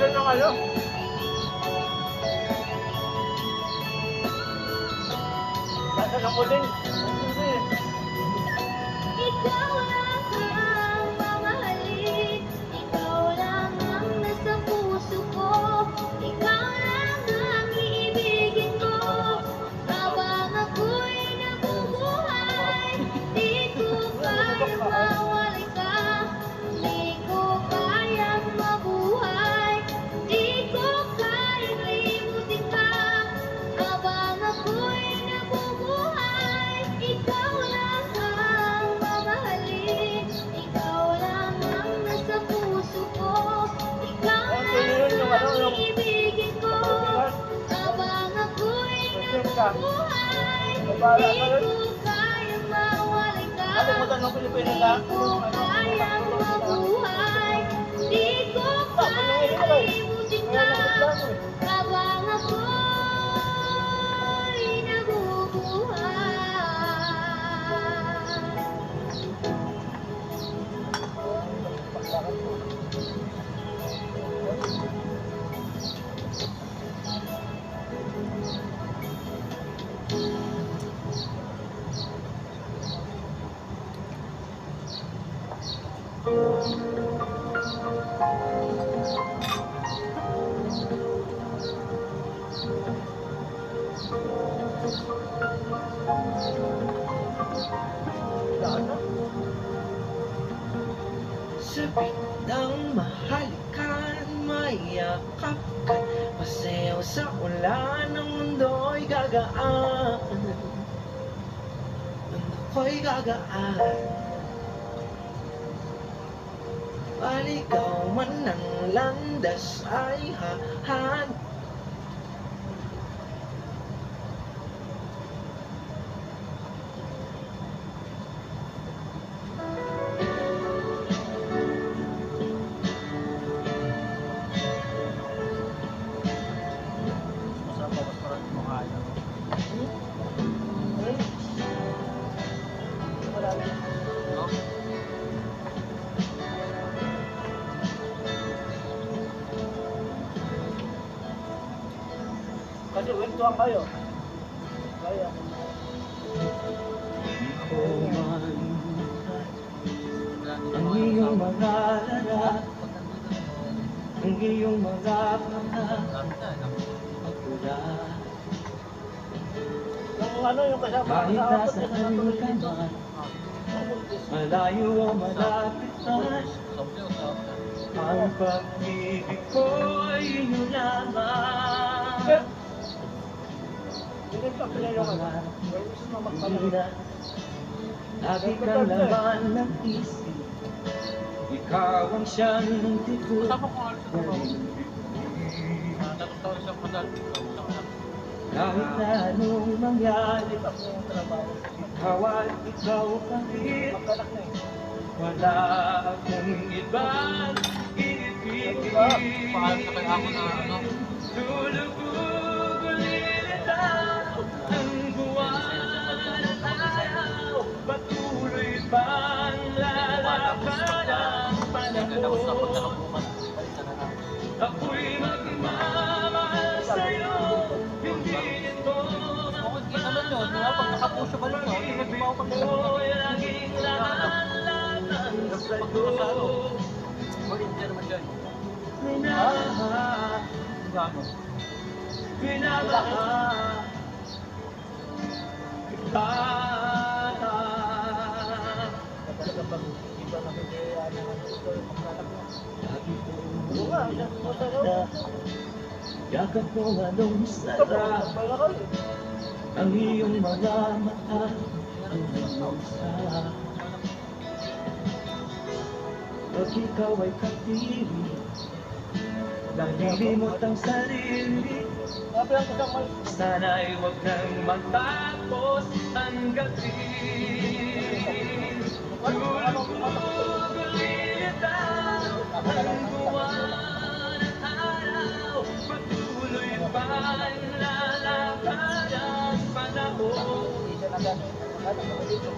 Lesson ng ano? Lesson ng pudding. Ang buhay Di ko kayang mawalay ka. Kalimutan ng Pilipinas ha. Di ko kayang mabuhay. Di ko kalimutin ka Sabik ng mahalikan, mayakap ka Masayaw sa ulan, ang mundo'y gagaan. Mundo ko'y gagaan Maligaw man ng landas ay hahan Kasi wentuhan kayo. Kaya. Ang iyong mga larat Ang iyong mga pagpapagpula Yung ano, yung kasama Kahit nasa natuloy ka man Malayo o malapit man Ang pag-ibig ko ay inyo lamang Hindi pa pinayungan. Well, gusto mo na Lagi kang laman ng isip Ikaw ang siyang madal. Kahit na anong mangyari Tapos yung trabaho. Ikaw at ikaw pa na eh. Wala akong na na ano. Tulubog ulit ang Patuloy pang lalakad ang Tapos na pag panahon. Ako'y magmamahal sa'yo Hindi ito Okay, di naman yun. Diba? Pag nakapuso ka rin, hindi mo tumawa pag Ako'y laging lahat-lahat sa'yo Volunteer naman dyan. Minamahal? Minamahal Yakap ko anong sarap. Ang iyong mga mata Pag ikaw ay katiri Nahilimot ang sarili. Sana'y huwag nang magtapos ang gabi Tulog mo.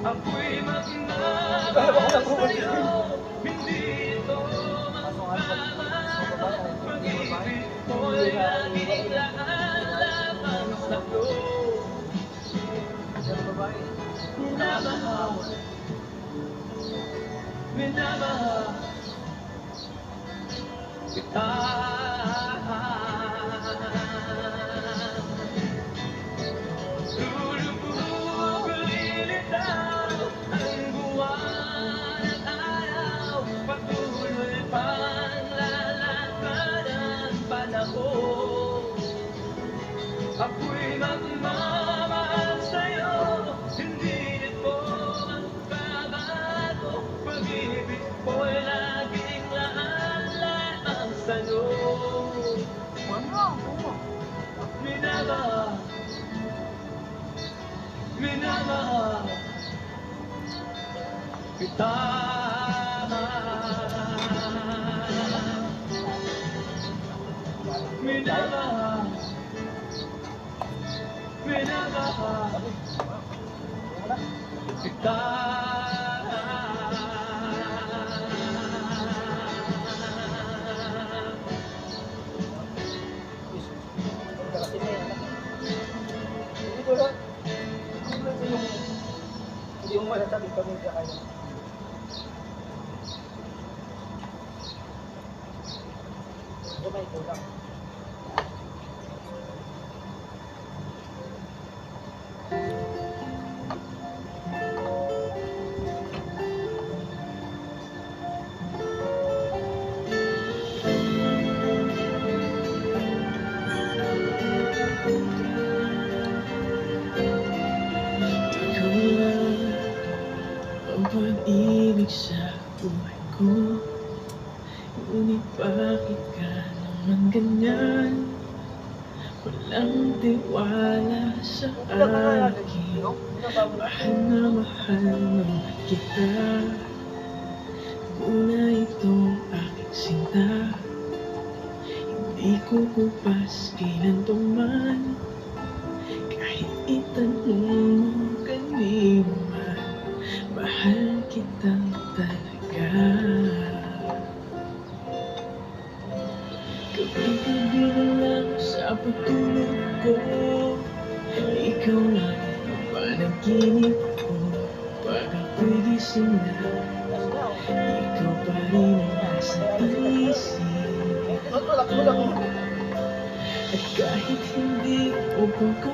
Ako'y magmamahal sa'yo Hindi ito magmamahal Pag-ibig ko'y laging lahat lamang sa'yo. Minamahal Minamahal yung mo masasabi pamilya kayo. Ito may kulang. Mahal na mahal naman. Kita Tunay itong aking sinta Hindi ko kupas kinantuman Kahit itanong mo kanino man Mahal kitang talaga Gabi-gabi na lang sa pagtulog ko Ikaw lang ang panaginip ko ako'y gising na Ikaw pa rin ang nasa isip. At kahit hindi mo ko